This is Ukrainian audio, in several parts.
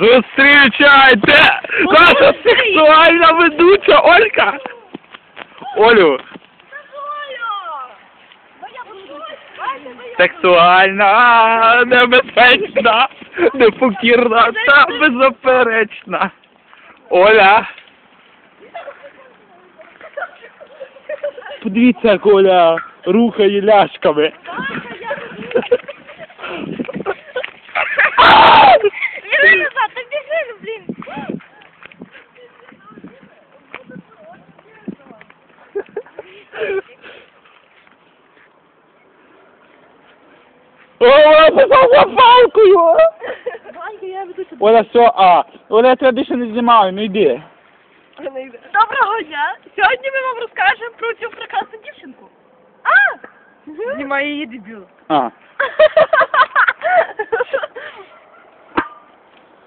Зустрічайте! Наша сексуальна ведуча Олька! Олю, сексуальна, небезпечна, непокірна та беззаперечна. Оля. Подивіться, як Оля рухає ляшками. Біжи назад, та біжи, блін. О, за палкою! Оля, все, а. Оля, я тебе більше не знімаю, ну йди. Доброго дня! Сьогодні ми вам розкажемо про цю прекрасну дівчинку. А! Знімає її дебіл. А.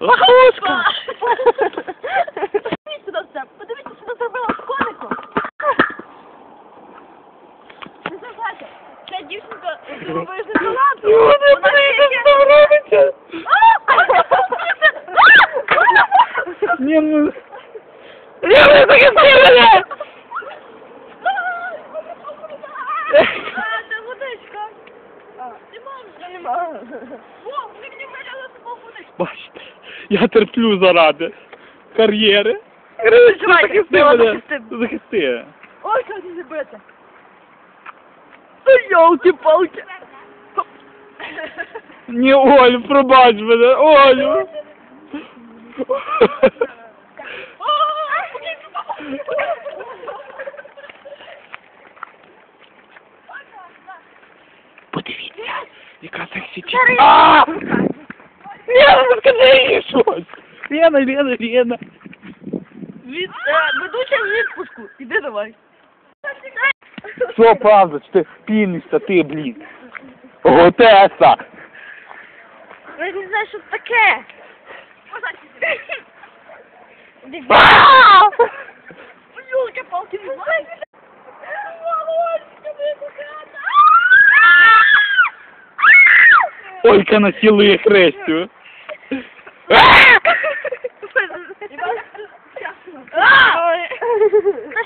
Лохушка! Подивіться на це, подивіться, що вона зробила з коником. Не забувайте, дівчинка таланту. Люди, блін, що робиться? Ні, ну... Ні, ви таке сильне! А, це водичка. Нема вже. О, ви не виляли собою водичку. Бачите, я терплю заради кар'єри. Захисти я мене. Захисти. Ой, що ти забити. Йолки-палки. Ні, Олю, пробач мене, Олю. Подивіться, яка сексі Бери. А! Лена, ну скажи їй щось. Лена, Лена, Лена. Від, е, ведуча в відпуску. Іди давай. Що правда, чи ти пінишся, ти, блін? Готеса. Я не знаю, що це таке. Йолки-палки, не знаю. Олька насилує Хрестю.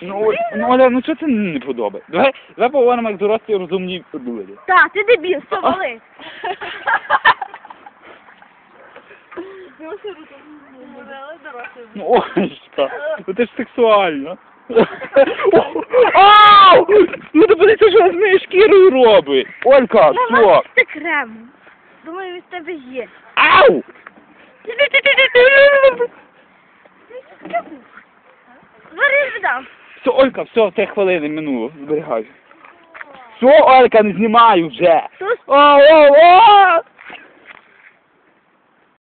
Ну, Оль- ну, Оля, ну що це не подобається? Давай, давай поговоримо як дорослі розумні люди. Так, ти дебіл, все, вали. Ну, Олечка, ну ти ж сексуально. Ау! Ну ти подивися, що з нею шкірою робить. Олька, все. Це крем. Думаю, від тебе є. Ау! Бери віддам. Все, Олька, все, те хвилини минуло, зберігай. Все, Олька, не знімаю вже. О, о, о!